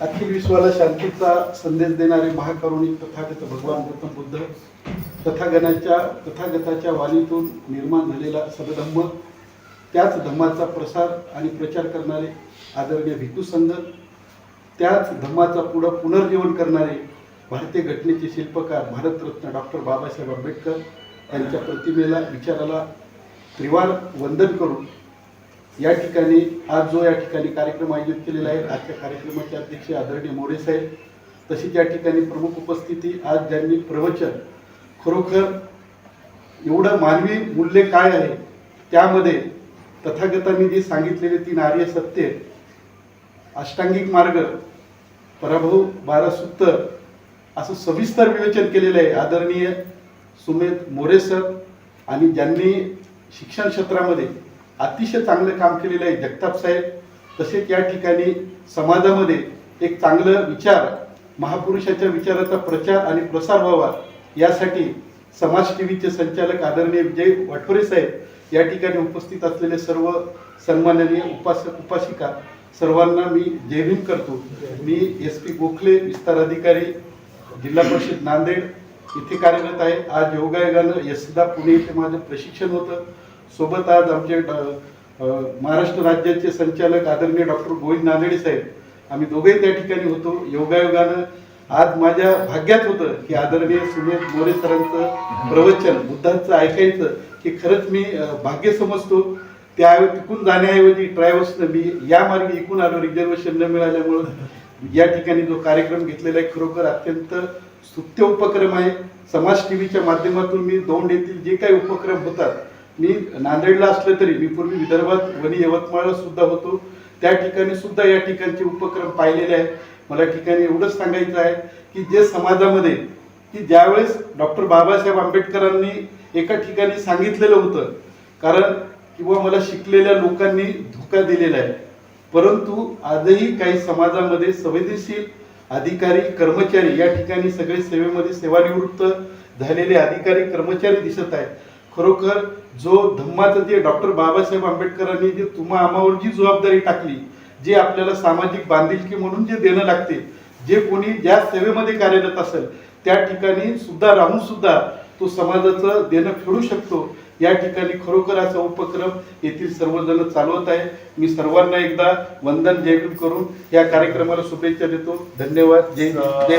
अखिल विश्वाला शांतीचा संदेश देणारे महाकरुणी तथागत भगवान गौतम बुद्ध तथागनाच्या तथागताच्या वाणीतून निर्माण झालेला सदधम्म त्याच धम्माचा प्रसार आणि प्रचार करणारे आदरणीय भिकू संघ त्याच धम्माचा पुढं पुनर्जीवन करणारे भारतीय घटनेचे शिल्पकार भारतरत्न डॉक्टर बाबासाहेब आंबेडकर यांच्या प्रतिमेला विचाराला त्रिवार वंदन करून या ठिकाणी आज जो या ठिकाणी कार्यक्रम आयोजित केलेला आहे आजच्या कार्यक्रमाचे अध्यक्ष आदरणीय मोरे साहेब तशी या ठिकाणी प्रमुख उपस्थिती आज ज्यांनी प्रवचन खरोखर एवढं मानवी मूल्य काय आहे त्यामध्ये तथागतांनी जी सांगितलेले तीन आर्य सत्य अष्टांगिक मार्ग पराभव बारा सूत्र असं सविस्तर विवेचन केलेलं आहे आदरणीय सुमेध मोरे सर आणि ज्यांनी शिक्षण क्षेत्रामध्ये अतिशय चांगलं काम केलेलं आहे जगताप साहेब. तसेच या ठिकाणी समाजामध्ये एक चांगलं विचार महापुरुषाच्या विचाराचा प्रचार आणि प्रसार व्हावा यासाठी समाज टी व्हीचे संचालक आदरणीय विजय वाटोरे साहेब या ठिकाणी उपस्थित असलेले सर्व सन्माननीय उपास उपासिका सर्वांना मी जयभीम करतो. मी एस पी गोखले विस्तार अधिकारी जिल्हा परिषद नांदेड इथे कार्यरत आहे. आज योगायोगानं यशदा पुणे इथे माझं प्रशिक्षण होतं. सोबत आज आमचे महाराष्ट्र राज्याचे संचालक आदरणीय डॉक्टर गोविंद नांदेडे साहेब आम्ही दोघेही त्या ठिकाणी होतो. योगायोगानं आज माझ्या भाग्यात होतं की आदरणीय सुमेध मोरे सरांचं प्रवचन बुद्धांचं ऐकायचं की खरंच मी भाग्य समजतो. त्या तिकून जाण्याऐवजी ट्रॅव्हल्सनं मी या मार्गे इकून आलो रिझर्वेशन न मिळाल्यामुळं. या ठिकाणी जो कार्यक्रम घेतलेला आहे खरोखर अत्यंत स्तुत्य उपक्रम आहे. समाज टी व्हीच्या माध्यमातून मी दौंड येथील जे काही उपक्रम होतात मी नांदेडला असलं तरी मी पूर्वी विदर्भात वणी यवतमाळला सुद्धा होतो. त्या ठिकाणी सुद्धा या ठिकाणचे उपक्रम पाहिलेले आहेत. मला या ठिकाणी एवढंच सांगायचं आहे की जे समाजामध्ये की ज्यावेळेस डॉक्टर बाबासाहेब आंबेडकरांनी एका ठिकाणी सांगितलेलं होतं कारण किंवा मला शिकलेल्या लोकांनी धोका दिलेला आहे. परंतु आजही काही समाजामध्ये संवेदनशील अधिकारी कर्मचारी या ठिकाणी सगळे सेवेमध्ये सेवानिवृत्त झालेले अधिकारी कर्मचारी दिसत आहेत. खरोखर जो धम्माचं जे डॉक्टर बाबासाहेब आंबेडकरांनी जे तुम्हा आम्हावर जी जबाबदारी टाकली जे आपल्याला सामाजिक बांधिलकी म्हणून जे देणं लागते जे कोणी ज्या सेवेमध्ये कार्यरत असेल त्या ठिकाणी सुद्धा राहून सुद्धा तो समाजाचं देणं फेडू शकतो. या ठिकाणी खरोखर असा उपक्रम येथील सर्वजण चालवत आहे. मी सर्वांना एकदा वंदन जयभीम करून या कार्यक्रमाला शुभेच्छा देतो. धन्यवाद. जय जय